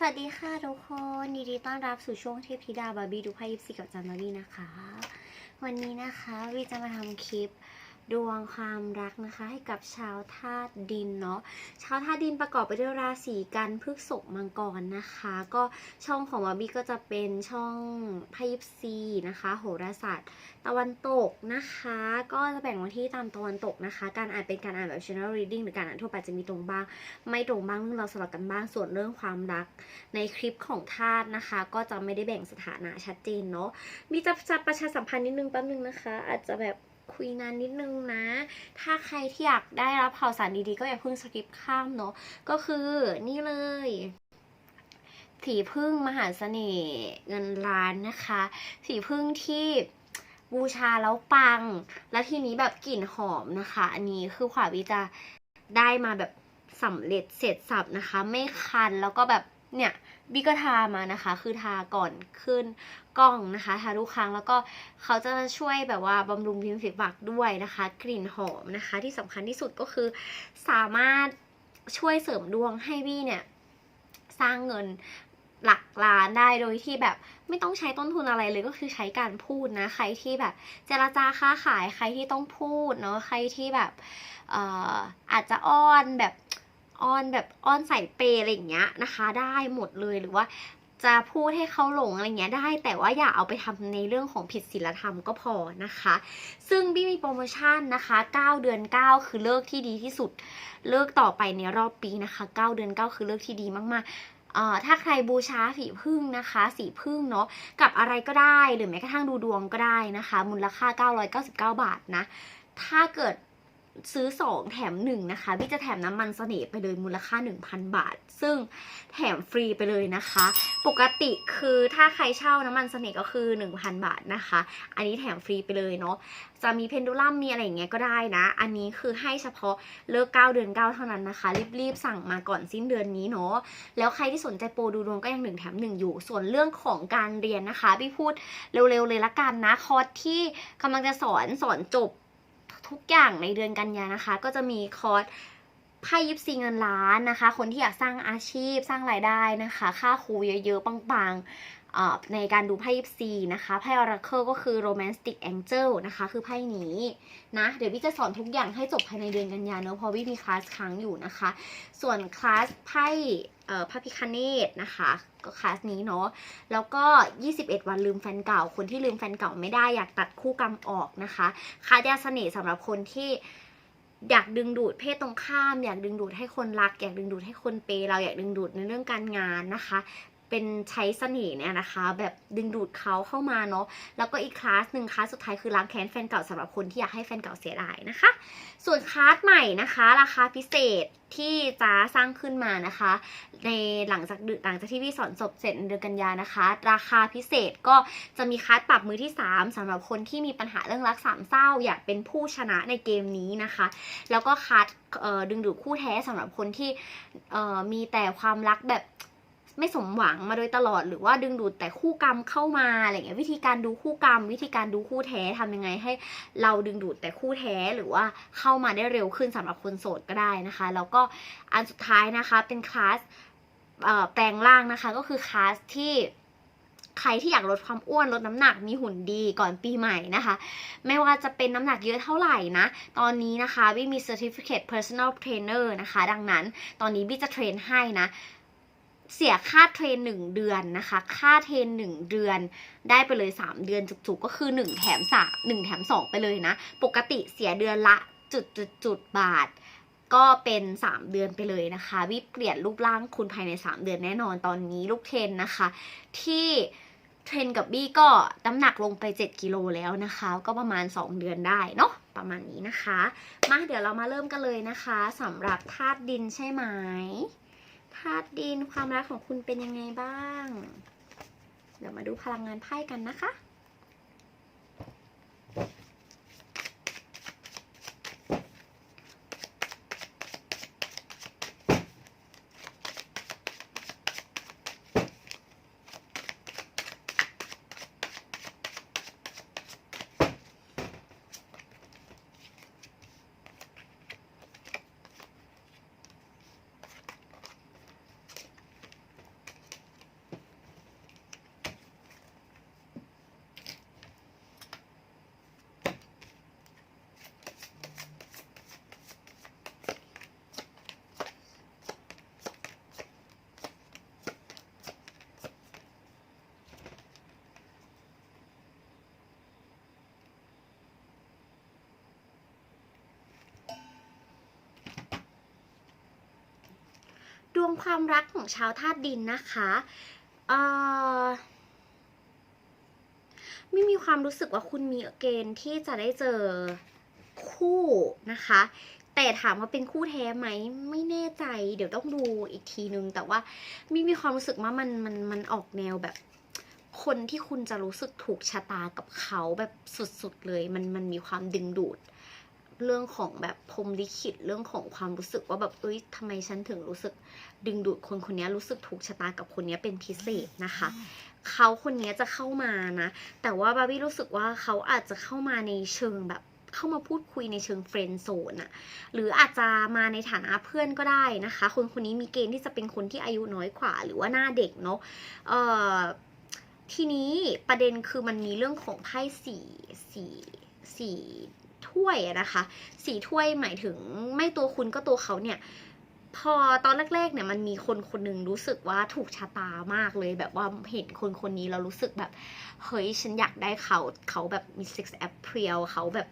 สวัสดีค่ะทุกคนยินดีต้อนรับสู่ช่วงเทพธิดาบาร์บี้ดูไพ่ยิปซีกับจันบาร์บี้นะคะ วันนี้นะคะวีจะมาทำคลิป ดวงความรักนะคะ ให้กับชาวธาตุดินเนาะชาวธาตุดินประกอบไปด้วยราศีกันพฤกษกมังกรนะคะ ก็ช่องของบาบี้ก็จะเป็นช่องไพ่ยิปซีนะคะ โหราศาสตร์ ตะวันตกนะคะ ก็จะแบ่งวันที่ตามตะวันตกนะคะ การอ่านเป็นการอ่านแบบ general reading หรือการอ่านทั่วไปจะมีตรงบ้าง ไม่ตรงบ้างเราสลับกันบ้างส่วนเรื่องความรัก ในคลิปของธาตุนะคะ ก็จะไม่ได้แบ่งสถานะชัดเจนเนาะมีจะจะประชาสัมพันธ์นิดนึงแป๊บนึงนะคะ อาจจะแบบ คุยนานนิดนึงนะ ถ้าใครที่อยากได้รับข่าวสารดีๆ ก็อย่าเพิ่งสกิปข้ามเนาะ ก็คือนี่เลยสีพึ่งมหาเสน่ห์เงินล้านนะคะ สีพึ่งที่บูชาแล้วปัง แล้วทีนี้แบบกลิ่นหอมนะคะ อันนี้คือขวาวิจะได้มาแบบสำเร็จเสร็จสับนะคะ ไม่คันแล้วก็แบบ เนี่ยบิก็ทามานะคะ คือทาก่อนขึ้นกล้องนะคะทาทุกครั้งแล้วก็เขาจะช่วยแบบว่าบำรุงริมฝีปากด้วยนะคะ กลิ่นหอมนะคะ ที่สำคัญที่สุดก็คือสามารถช่วยเสริมดวงให้วี่เนี่ย สร้างเงินหลักล้านได้โดยที่แบบไม่ต้องใช้ต้นทุนอะไรเลยก็คือใช้การพูดนะ ใครที่แบบเจรจาค้าขายใครที่ต้องพูดเนาะใครที่แบบอออาจจะอ้อนแบบ อ้อนแบบอ้อนใส่เปยอะไรอย่างเงี้ยนะคะ ได้หมดเลยหรือว่าจะพูดให้เขาหลงอะไรเงี้ยได้ แต่ว่าอย่าเอาไปทำในเรื่องของผิดศีลธรรมก็พอนะคะ ซึ่งบี้มีโปรโมชั่นนะคะ 9 เดือน 9 คือเลิกที่ดีที่สุด เลิกต่อไปในรอบปีนะคะ 9 เดือน 9 คือเลิกที่ดีมากๆเอ่อถ้าใครบูชาสีพึ่งนะคะ สีพึ่งเนาะกับอะไรก็ได้หรือแม้กระทั่งดูดวงก็ได้นะคะ มูลค่า 999 บาทนะ ถ้าเกิด ซื้อ 2 แถม 1 นะคะพี่จะแถมน้ำมันเสน่ห์ไปเลยมูลค่า 1,000 บาท ซึ่งแถมฟรีไปเลยนะคะ ปกติคือถ้าใครเช่าน้ำมันเสน่ห์ก็คือ 1,000 บาทนะคะ อันนี้แถมฟรีไปเลยเนาะจะมีเพนดูลัมมีอะไรอย่างเงี้ยก็ได้นะ อันนี้คือให้เฉพาะเลิก9เดือน9 เท่านั้นนะคะ รีบๆสั่งมาก่อนสิ้นเดือนนี้เนาะแล้วใครที่สนใจโปรดูดวงก็ยังหนึ่งแถมหนึ่งอยู่ ส่วนเรื่องของการเรียนนะคะพี่พูดเร็วๆเลยละกันนะคอร์สที่กำลังจะสอนสอนจบ ทุกอย่างในเดือนกันยานะคะ ก็จะมีคอร์สไพ่ยิปซีเงินล้านนะคะ คนที่อยากสร้างอาชีพสร้างรายได้นะคะ ค่าครูเยอะๆปังๆ ในการดูไพ่ยิปซีนะคะไพ่ออราเคิลก็คือ romantic angel นะคะ คือไพ่นี้นะ เดี๋ยวพี่จะสอนทุกอย่างให้จบภายในเดือนกันยาเนอะเพราะวิมีคลาสค้างอยู่นะคะ ส่วนคลาสไพ่พระพิคเนตนะคะ ก็คลาสนี้เนาะแล้วก็ 21 วันลืมแฟนเก่า คนที่ลืมแฟนเก่าไม่ได้อยากตัดคู่กรรมออกนะคะคาดยาเสน่ห์สำหรับคนที่อยากดึงดูดเพศตรงข้าม อยากดึงดูดให้คนรัก อยากดึงดูดให้คนเปย์เราอยากดึงดูดในเรื่องการงานนะคะ เป็นใช้เสน่ห์เนี่ยนะคะ แบบดึงดูดเขาเข้ามาเนาะแล้วก็อีกคลาสหนึ่งคลาสสุดท้ายคือล้างแค้นแฟนเก่าสำหรับคนที่อยากให้แฟนเก่าเสียดายนะคะ ส่วนคลาสใหม่นะคะ ราคาพิเศษที่จ้าสร้างขึ้นมานะคะ ในหลังจากหลังจากที่พี่สอนจบเสร็จเดือนกันยานะคะ ราคาพิเศษก็จะมีคัสปรับมือที่ 3สำหรับคนที่มีปัญหาเรื่องรักสามเศร้า อยากเป็นผู้ชนะในเกมนี้นะคะ แล้วก็คัสดึงดูดคู่แท้สำหรับคนที่มีแต่ความรักแบบ ไม่สมหวังมาโดยตลอด หรือว่าดึงดูดแต่คู่กรรมเข้ามาอะไรเงี้ยวิธีการดูคู่กรรม วิธีการดูคู่แท้ทำยังไงให้เราดึงดูดแต่คู่แท้หรือว่าเข้ามาได้เร็วขึ้นสำหรับคนโสดก็ได้นะคะ แล้วก็อันสุดท้ายนะคะเป็นคลาสแปลงร่างนะคะก็คือคลาสที่ใครที่อยากลดความอ้วนลดน้ำหนักมีหุ่นดีก่อนปีใหม่นะคะ ไม่ว่าจะเป็นน้ำหนักเยอะเท่าไหร่นะ ตอนนี้นะคะบี้มี certificate personal trainer นะคะ ดังนั้นตอนนี้บี้จะเทรนให้นะ เสียค่าเทรนหนึ่งเดือนนะคะ ค่าเทรนหนึ่งเดือนได้ไปเลย 3 เดือนจุกๆก็คือ 1 แถมสามหนึ่งแถม 2 ไปเลยนะ ปกติเสียเดือนละจุดจุดจุดๆๆบาท ก็เป็น 3 เดือนไปเลยนะคะวิเปลี่ยนรูปร่างคุณภายใน 3 เดือนแน่นอนตอนนี้ลูกเทรนนะคะ ที่เทรนกับบี้ก็น้ำหนักลงไป 7 กิโลแล้วนะคะ ก็ประมาณ 2 เดือนได้เนาะประมาณนี้นะคะ มาเดี๋ยวเรามาเริ่มกันเลยนะคะสำหรับธาตุดินใช่ไหม ธาตุดินความรักของคุณเป็นยังไงบ้าง เดี๋ยวมาดูพลังงานไพ่กันนะคะ ดวงความรักของชาวธาตุดินนะคะไม่มีความรู้สึกว่าคุณมีเกณฑ์ที่จะได้เจอคู่นะคะ แต่ถามว่าเป็นคู่แท้ไหมไม่แน่ใจ เดี๋ยวต้องดูอีกทีนึง แต่ว่าไม่มีความรู้สึกว่ามันมันมันออกแนวแบบ คนที่คุณจะรู้สึกถูกชะตากับเขาแบบสุดๆเลย มันมันมีความดึงดูด เรื่องของแบบพรหมลิขิตเรื่องของความรู้สึกว่าแบบเอ้ยทำไมฉันถึงรู้สึกดึงดูดคนคนนี้รู้สึกถูกชะตากับคนนี้เป็นพิเศษนะคะเขาคนนี้จะเข้ามานะ แต่ว่าบาร์บี้รู้สึกว่าเขาอาจจะเข้ามาในเชิงแบบเข้ามาพูดคุยในเชิงเฟรนด์โซนอะหรืออาจจะมาในฐานะเพื่อนก็ได้นะคะ คนคนนี้มีเกณฑ์ที่จะเป็นคนที่อายุน้อยกว่า หรือว่าหน้าเด็กเนาะเอ่อทีนี้ประเด็นคือมันมีเรื่องของไพ่สี่สี่สี่ ถ้วยนะคะสี่ถ้วยหมายถึงไม่ตัวคุณก็ตัวเขาเนี่ยพอตอนแรกๆเนี่ยมันมีคนคนหนึ่งรู้สึกว่าถูกชะตามากเลย แบบว่าเห็นคนคนนี้เรารู้สึกแบบ เฮ้ยฉันอยากได้เขาเขาแบบมี sex appeal เขาแบบ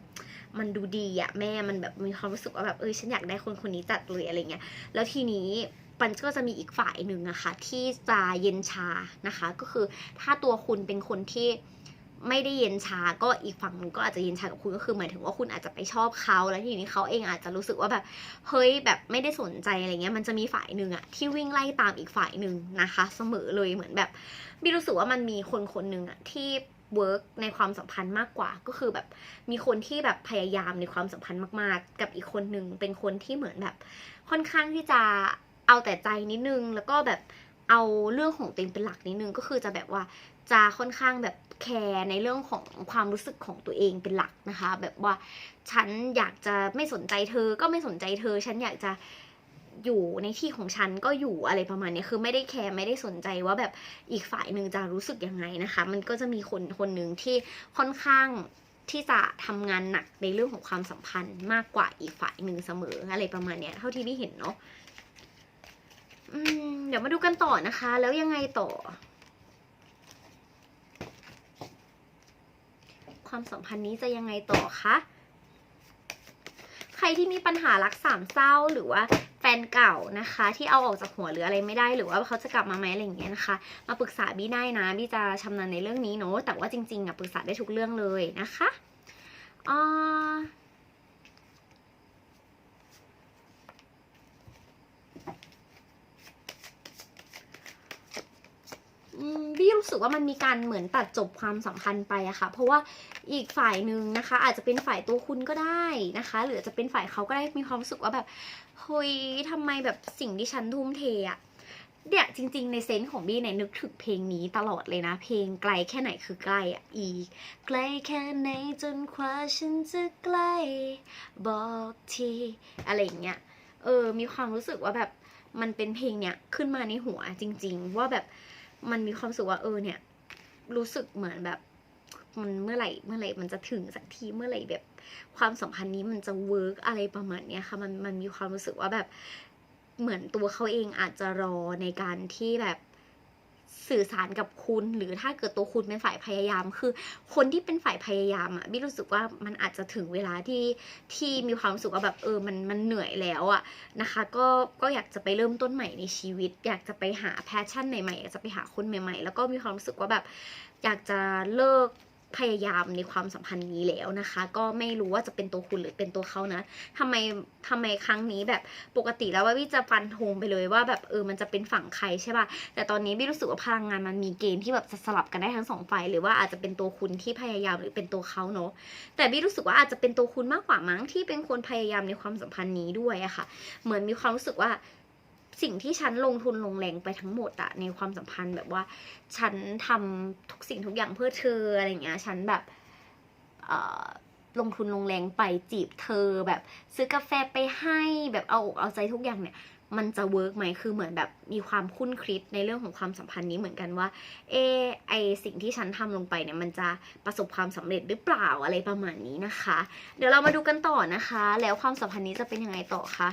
มันดูดีอะแม่มันแบบมีความรู้สึกว่าแบบเออฉันอยากได้คนคนนี้จัดเลยอะไรเงี้ยแล้วทีนี้มันก็จะมีอีกฝ่ายหนึ่งอะคะที่จะเย็นชานะคะ ก็คือถ้าตัวคุณเป็นคนที่ ไม่ได้เย็นชาก็อีกฝั่งหนึงก็อาจจะเย็นชากับคุณก็คือหมายถึงว่าคุณอาจจะไปชอบเขาแล้วทีนี้เขาเองอาจจะรู้สึกว่าแบบเฮ้ยแบบไม่ได้สนใจอะไรเงี้ยมันจะมีฝ่ายหนึ่งอะที่วิ่งไล่ตามอีกฝ่ายหนึ่งนะคะ เสมอเลยเหมือนแบบบีรู้สึกว่ามันมีคนคนหนึ่งอะที่เวิร์กในความสัมพันธ์มากกว่าก็คือแบบมีคนที่แบบพยายามในความสัมพันธ์มากๆ กับอีกคนหนึ่งเป็นคนที่เหมือนแบบ ค่อนข้างที่จะเอาแต่ใจนิดนึงแล้วก็แบบเอาเรื่องของตัวเองเป็นหลักนิดนึงก็คือจะแบบว่า จะค่อนข้างแบบแคร์ในเรื่องของความรู้สึกของตัวเองเป็นหลักนะคะ แบบว่าฉันอยากจะไม่สนใจเธอก็ไม่สนใจเธอ ฉันอยากจะอยู่ในที่ของฉันก็อยู่อะไรประมาณนี้คือไม่ได้แคร์ไม่ได้สนใจว่าแบบอีกฝ่ายหนึ่งจะรู้สึกยังไงนะคะ มันก็จะมีคนคนหนึ่งที่ค่อนข้างที่จะทำงานหนักในเรื่องของความสัมพันธ์มากกว่าอีกฝ่ายหนึ่งเสมออะไรประมาณเนี้ยเท่าที่พี่เห็นเนาะเดี๋ยวมาดูกันต่อนะคะ แล้วยังไงต่อ ความสัมพันธ์นี้จะยังไงต่อคะใครที่มีปัญหารักสามเศร้าหรือว่าแฟนเก่านะคะ ที่เอาออกจากหัวหรืออะไรไม่ได้หรือว่าเขาจะกลับมาไหมอะไรอย่างเงี้ยนะคะ มาปรึกษาบี้ได้นะบี้จะชำนาญในเรื่องนี้เนาะแต่ว่าจริงๆอะปรึกษาได้ทุกเรื่องเลยนะคะอ่าอืมบี้ รู้สึกว่ามันมีการเหมือนตัดจบความสัมพันธ์ไปอะค่ะ เพราะว่าอีกฝ่ายหนึ่งนะคะ อาจจะเป็นฝ่ายตัวคุณก็ได้นะคะ หรือจะเป็นฝ่ายเขาก็ได้มีความรู้สึกว่าแบบเฮ้ยทำไมแบบสิ่งที่ฉันทุ่มเทอะเนี่ยจริง ๆ ในเซนส์ของบี้เนี่ยนึกถึงเพลงนี้ตลอดเลยนะ เพลงไกลแค่ไหนคือใกล้อะอีกไกลแค่ไหนจนกว่าฉันจะใกล้บอกทีอะไรอย่างเงี้ยเออมีความรู้สึกว่าแบบมันเป็นเพลงเนี้ยขึ้นมาในหัวจริง ๆ ว่าแบบ มันมีความรู้สึกว่าเออเนี่ย รู้สึกเหมือนแบบ มันเมื่อไหร่เมื่อไหร่มันจะถึงสักทีเมื่อไหร่แบบ ความสัมพันธ์นี้มันจะเวิร์กอะไรประมาณเนี้ยค่ะมันมันมีความรู้สึกว่าแบบเหมือนตัวเขาเองอาจจะรอในการที่แบบ สื่อสารกับคุณ หรือถ้าเกิดตัวคุณเป็นฝ่ายพยายาม คือ คนที่เป็นฝ่ายพยายามอะบี้รู้สึกว่ามันอาจจะถึงเวลาที่ที่มีความรู้สึกว่าแบบเออมันมันเหนื่อยแล้วอะนะคะ ก็ก็อยากจะไปเริ่มต้นใหม่ในชีวิต อยากจะไปหาแพชชั่นใหม่ๆอยากจะไปหาคนใหม่ ๆ แล้วก็มีความรู้สึกว่าแบบอยากจะเลิก พยายามในความสัมพันธ์นี้แล้วนะคะ ก็ไม่รู้ว่าจะเป็นตัวคุณหรือเป็นตัวเขานะทำไมทำไมครั้งนี้แบบปกติแล้วว่าพี่จะฟันธงไปเลยว่าแบบเออมันจะเป็นฝั่งใครใช่ป่ะแต่ตอนนี้พี่รู้สึกว่าพลังงานมันมีเกณฑ์ที่แบบจะสลับกันได้ทั้งสองฝ่ายหรือว่าอาจจะเป็นตัวคุณที่พยายามหรือเป็นตัวเขาเนาะแต่พี่รู้สึกว่าอาจจะเป็นตัวคุณมากกว่ามั้งที่เป็นคนพยายามในความสัมพันธ์นี้ด้วยอะค่ะ เหมือนมีความรู้สึกว่า สิ่งที่ฉันลงทุนลงแรงไปทั้งหมดอะในความสัมพันธ์แบบว่า ฉันทำทุกสิ่งทุกอย่างเพื่อเธออะไรเงี้ย ฉันแบบเอ่อลงทุนลงแรงไปจีบเธอแบบ ซื้อกาแฟไปให้แบบเอาอกเอาใจทุกอย่างเนี่ย มันจะเวิร์กไหมคือเหมือนแบบมีความคุ้นคิดในเรื่องของความสัมพันธ์นี้เหมือนกันว่าเออไอสิ่งที่ฉันทำลงไปเนี่ยมันจะประสบความสำเร็จหรือเปล่าอะไรประมาณนี้นะคะ เดี๋ยวเรามาดูกันต่อนะคะ แล้วความสัมพันธ์นี้จะเป็นยังไงต่อคะ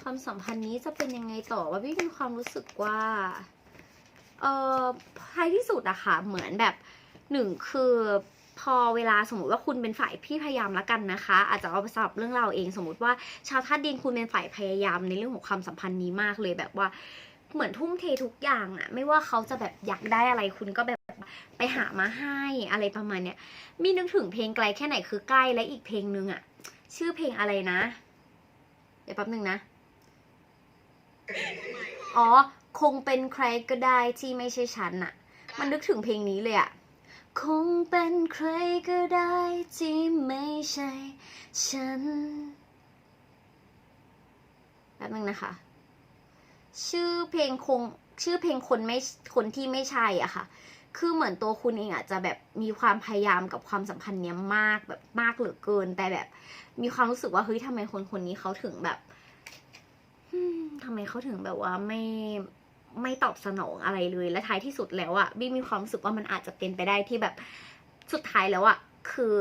ความ สัมพันธ์นี้จะเป็นยังไงต่อว่าพี่มีความรู้สึกว่าเออท้ายที่สุดอะค่ะ เหมือนแบบหนึ่งคือพอเวลาสมมติว่าคุณเป็นฝ่ายพี่พยายามละกันนะคะ อาจจะเอาไปสำหรับเรื่องเราเองสมมติว่าชาวธาตุดินคุณเป็นฝ่ายพยายามในเรื่องของความสัมพันธ์นี้มากเลยแบบว่าเหมือนทุ่มเททุกอย่างอะไม่ว่าเขาจะแบบอยากได้อะไรคุณก็แบบไปหามาให้อะไรประมาณเนี้ยมีนึกถึงเพลงไกลแค่ไหนคือใกล้และอีกเพลงนึงอะชื่อเพลงอะไรนะ เดี๋ยวแป๊บนึงนะ อ๋อ คงเป็นใครก็ได้ที่ไม่ใช่ฉันอะมันนึกถึงเพลงนี้เลยอะคงเป็นใครก็ได้ที่ไม่ใช่ ฉันแป๊บนึงนะคะ ชื่อเพลงคงชื่อเพลงคนไม่คนที่ไม่ใช่อะค่ะ คือเหมือนตัวคุณเองอาจจะแบบมีความพยายามกับความสัมพันธ์เนี้ยมากแบบมากเหลือเกิน แต่แบบ มีความรู้สึกว่าเฮ้ยทำไมคนคนนี้เขาถึงแบบ ทำไมเขาถึงแบบว่าไม่ไม่ตอบสนองอะไรเลย และท้ายที่สุดแล้วอะบี้มีความรู้สึกว่ามันอาจจะเป็นไปได้ที่แบบสุดท้ายแล้วอะคือ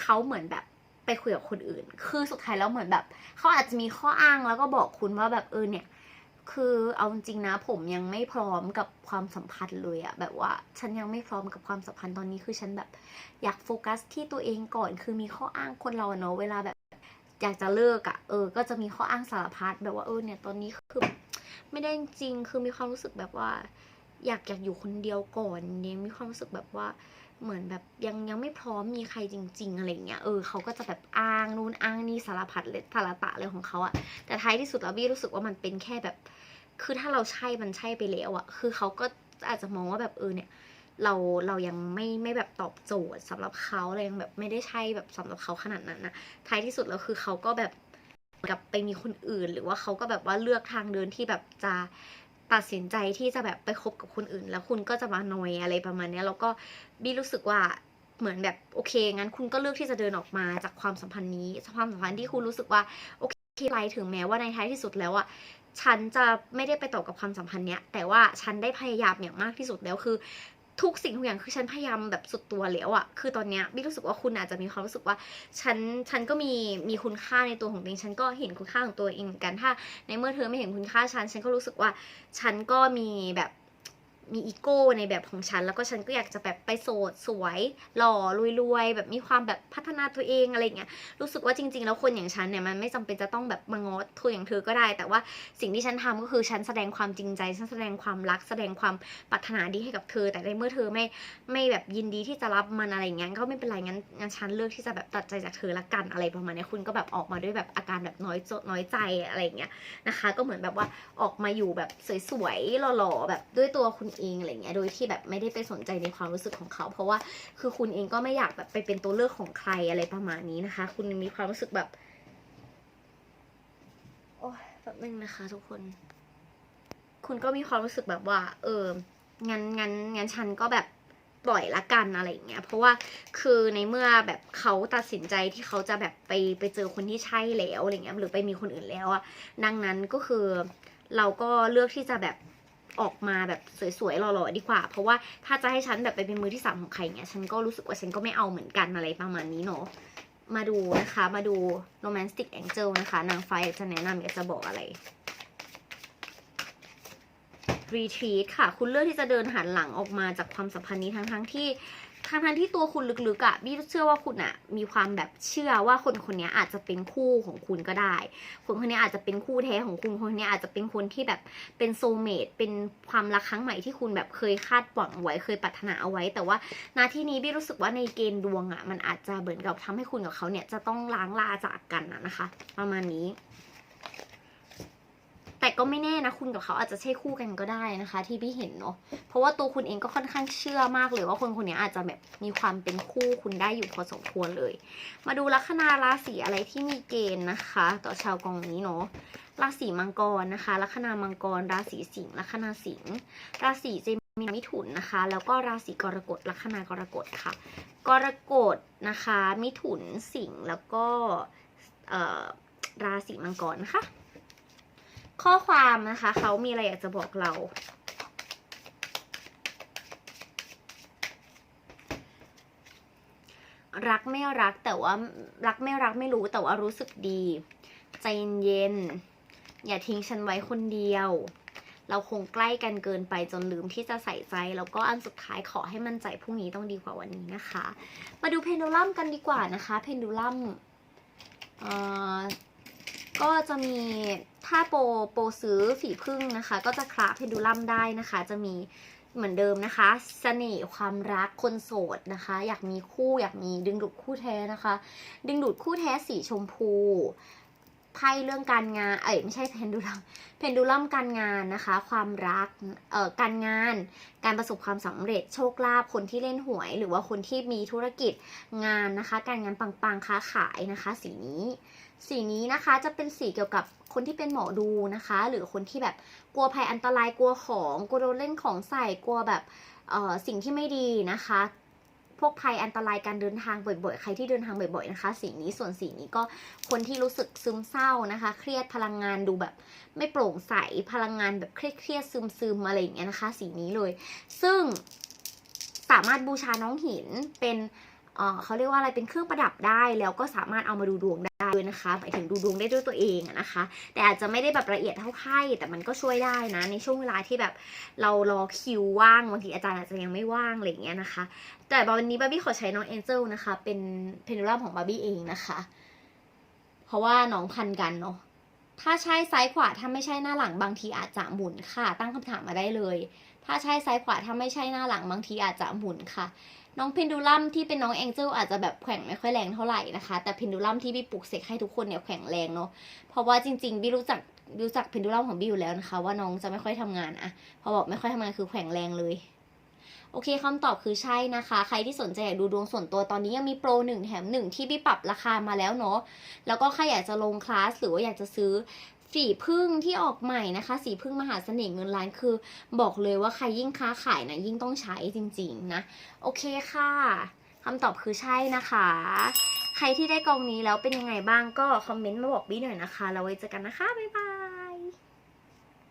เขาเหมือนแบบไปคุยกับคนอื่น คือสุดท้ายแล้วเหมือนแบบเขาอาจจะมีข้ออ้างแล้วก็บอกคุณว่าแบบเออเนี่ย คือเอาจริงนะผมยังไม่พร้อมกับความสัมพันธ์เลยอะแบบว่าฉันยังไม่พร้อมกับความสัมพันธ์ตอนนี้คือฉันแบบ อยากโฟกัสที่ตัวเองก่อน คือมีข้ออ้างคนเราเนาะเวลาแบบ อยากจะเลิกอะเออ ก็จะมีข้ออ้างสารพัดแบบว่าเออเนี่ยตอนนี้คือไม่ได้จริงคือมีความรู้สึกแบบว่า อยากอยากอยู่คนเดียวก่อนยังมีความรู้สึกแบบว่าเหมือนแบบยังยังไม่พร้อมมีใครจริง ๆ อะไรเงี้ยเออเขาก็จะแบบอ้างนู่นอ้างนี่สารพัดเลยสารตะเลยของเขาอะแต่ท้ายที่สุดแล้วบี้รู้สึกว่ามันเป็นแค่แบบ คือถ้าเราใช่มันใช่ไปแล้วอะคือเขาก็อาจจะมองว่าแบบเออเนี่ย เราเรายังไม่ไม่แบบตอบโจทย์สำหรับเขาเรายังแบบไม่ได้ใช่แบบสำหรับเขาขนาดนั้นนะท้ายที่สุดแล้วคือเขาก็แบบกับไปมีคนอื่น หรือว่าเขาก็แบบว่าเลือกทางเดินที่แบบจะตัดสินใจที่จะแบบไปคบกับคนอื่น แล้วคุณก็จะมานอยอะไรประมาณนี้แล้วก็บี้รู้สึกว่าเหมือนแบบโอเคงั้นคุณก็เลือกที่จะเดินออกมาจากความสัมพันธ์นี้ความสัมพันธ์ที่คุณรู้สึกว่าโอเคไรถึงแม้ว่าในท้ายที่สุดแล้วอะฉันจะไม่ได้ไปต่อกับความสัมพันธ์เนี้ยแต่ว่าฉันได้พยายามอย่างมากที่สุดแล้วคือ ทุกสิ่งทุกอย่างคือฉันพยายามแบบสุดตัวแล้วอะคือตอนเนี้ยบี้รู้สึกว่าคุณอาจจะมีความรู้สึกว่าฉันฉันก็มีมีคุณค่าในตัวของตัวเองฉันก็เห็นคุณค่าของตัวเองเหมือนกันถ้า ในเมื่อเธอไม่เห็นคุณค่าฉันฉันก็รู้สึกว่าฉันก็มีแบบ มีอีโก้ในแบบของฉัน แล้วก็ฉันก็อยากจะแบบไปโสดสวย หล่อรวยๆแบบมีความแบบพัฒนาตัวเองอะไรเงี้ยรู้สึกว่าจริง ๆ แล้วคนอย่างฉันเนี่ยมันไม่จำเป็นจะต้องแบบมางอเธออย่างเธอก็ได้ แต่ว่าสิ่งที่ฉันทำก็คือฉันแสดงความจริงใจฉันแสดงความรัก แสดงความปรารถนาดีให้กับเธอ แต่ในเมื่อเธอไม่ไม่แบบยินดีที่จะรับมันอะไรเงี้ยก็ไม่เป็นไรงั้นงั้นฉันเลือกที่จะแบบตัดใจจากเธอละกันอะไรประมาณนี้คุณก็แบบออกมาด้วยแบบอาการแบบน้อยจน้อยใจอะไรเงี้ยนะคะ ก็เหมือนแบบว่าออกมาอยู่แบบสวยๆหล่อๆแบบด้วยตัวคุณเองอะไรเงี้ยโดยที่แบบไม่ได้ไปสนใจในความรู้สึกของเขา เพราะว่าคือคุณเองก็ไม่อยากแบบไปเป็นตัวเลือกของใครอะไรประมาณนี้นะคะ คุณมีความรู้สึกแบบ โอ้ยแบบนึงนะคะ ทุกคน คุณก็มีความรู้สึกแบบว่า เอองั้นงั้นงั้นฉันก็แบบปล่อยละกันอะไรอย่างเงี้ย เพราะว่าคือในเมื่อแบบเขาตัดสินใจที่เขาจะแบบไปไปเจอคนที่ใช่แล้วอะไรเงี้ยหรือไปมีคนอื่นแล้วอะดังนั้นก็คือเราก็เลือกที่จะแบบ ออกมาแบบสวยๆหล่อๆดีกว่า เพราะว่าถ้าจะให้ฉันแบบไปเป็นมือที่สามของใครเงี้ย ฉันก็รู้สึกว่าฉันก็ไม่เอาเหมือนกันอะไรประมาณนี้เนาะมาดูนะคะ มาดู romantic angel นะคะ นางฟ้าอยากจะแนะนำอยากจะบอกอะไร retreat ค่ะ คุณเลือกที่จะเดินหันหลังออกมาจากความสัมพันธ์นี้ทั้งๆที่ งทั้งที่ตัวคุณลึกๆอะ่ะบี้เชื่อว่าคุณอะ่ะมีความแบบเชื่อว่าคนคนนี้อาจจะเป็นคู่ของคุณก็ได้ คนคนนี้อาจจะเป็นคู่แท้ของคุณคนคนนี้อาจจะเป็นคนที่แบบเป็นโซเมตเป็นความรักครั้งใหม่ที่คุณแบบเคยคาดหวังไว้เคยปรารถนาเอาไว้ แต่ว่านาที่นี้บี้รู้สึกว่าในเกณฑ์ดวงอะ่ะมันอาจจะเหมือนกับทำให้คุณกับเขาเนี่ยจะต้องล้างลาจากกันนะคะ ประมาณนี้ แต่ก็ไม่แน่นะคุณกับเขาอาจจะใช่คู่กันก็ได้นะคะ ที่พี่เห็นเนาะเพราะว่าตัวคุณเองก็ค่อนข้างเชื่อมากเลยว่าคนคนนี้อาจจะแบบมีความเป็นคู่คุณได้อยู่พอสมควรเลย มาดูลัคนาราศีอะไรที่มีเกณฑ์นะคะ ต่อชาวกองนี้เนาะราศีมังกรนะคะลัคนามังกร ราศีสิงห์ลัคนาสิงห์ราศีเจมินมิถุนนะคะ แล้วก็ราศีกรกฎลัคนากรกฎค่ะ กรกฎนะคะ มิถุนสิงห์แล้วก็ราศีมังกรนะคะ ข้อความนะคะ เขามีอะไรอยากจะบอกเรา รักไม่รักแต่ว่ารักไม่รักไม่รู้แต่ว่ารู้สึกดี ใจเย็นๆอย่าทิ้งฉันไว้คนเดียว เราคงใกล้กันเกินไปจนลืมที่จะใส่ใจ แล้วก็อันสุดท้ายขอให้มันใจพรุ่งนี้ต้องดีกว่าวันนี้นะคะ มาดูเพนดูลัมกันดีกว่านะคะ เพนดูลัมเอ่อ ก็จะมีถ้าโปรโปรซื้อฝีพึ่งนะคะ ก็จะคละเพนดูลัมได้นะคะ จะมีเหมือนเดิมนะคะเสน่ห์ความรักคนโสดนะคะ อยากมีคู่อยากมีดึงดูดคู่แท้นะคะ ดึงดูดคู่แท้สีชมพู ไพ่เรื่องการงาน เอ้ยไม่ใช่เพนดูลัม เพนดูลัมการงานนะคะ ความรัก เอ่อ การงาน การประสบความสำเร็จ โชคลาภ คนที่เล่นหวย หรือว่าคนที่มีธุรกิจงานนะคะ การงานปังๆ ค้าขายนะคะ สีนี้ สีนี้นะคะจะเป็นสีเกี่ยวกับคนที่เป็นหมอดูนะคะ หรือคนที่แบบกลัวภัยอันตราย กลัวของ กลัวโดนเล่นของใส่ กลัวแบบ เอ่อ สิ่งที่ไม่ดีนะคะ พวกภัยอันตรายการเดินทางบ่อยๆ ใครที่เดินทางบ่อยๆนะคะ สีนี้ส่วนสีนี้ก็คนที่รู้สึกซึมเศร้านะคะ เครียดพลังงานดูแบบ ไม่โปร่งใสพลังงานแบบเครียดๆซึมๆอะไรอย่างเงี้ยนะคะ สีนี้เลย ซึ่งสามารถบูชาน้องหินเป็นเเขาเรียกว่าอะไรเป็นเครื่องประดับได้แล้วก็สามารถเอามาดูดวงได้ ด้วยนะคะหมายถึงดูดวงได้ด้วยตัวเองนะคะ แต่อาจจะไม่ได้แบบละเอียดเท่าไข้แต่มันก็ช่วยได้นะ ในช่วงเวลาที่แบบเรารอคิวว่างบางทีอาจารย์อาจจะยังไม่ว่างอะไรอย่างเงี้ยนะคะ แต่วันนี้บาร์บี้ขอใช้น้องแองเจิลนะคะ เป็นเพนดูลัมของบาร์บี้เองนะคะ เพราะว่าน้องพันกันเนาะถ้าใช่ซ้ายขวาถ้าไม่ใช่หน้าหลังบางทีอาจจะหมุนค่ะ ตั้งคำถามมาได้เลย ถ้าใช่ซ้ายขวาถ้าไม่ใช่หน้าหลังบางทีอาจจะหมุนค่ะ น้องเพนดูลัมที่เป็นน้องแองเจิลอาจจะแบบแข่งไม่ค่อยแรงเท่าไหร่นะคะ แต่เพนดูลัมที่บี้ปลุกเสกให้ทุกคนเนี่ยแขว่งแรงเนาะเพราะว่าจริงๆบี้รู้จักรู้จักเพนดูลัมของบี้อยู่แล้วนะคะ ว่าน้องจะไม่ค่อยทำงานอะพอบอกไม่ค่อยทำงานคือแขว่งแรงเลยโอเคคำตอบคือใช่นะคะ ใครที่สนใจอยากดูดวงส่วนตัวตอนนี้ยังมีโปรหนึ่งแถมหนึ่งที่บี้ปรับราคามาแล้วเนาะแล้วก็ใครอยากจะลงคลาสหรือว่าอยากจะซื้อ สีพึ่งที่ออกใหม่นะคะ สีพึ่งมหาเสน่ห์เงินล้านคือ บอกเลยว่าใครยิ่งค้าขายนะยิ่งต้องใช้จริงๆนะ โอเคค่ะคำตอบคือใช่นะคะ ใครที่ได้กองนี้แล้วเป็นยังไงบ้างก็คอมเมนต์มาบอกบี้หน่อยนะคะแล้วไว้เจอกันนะคะ บ๊ายบาย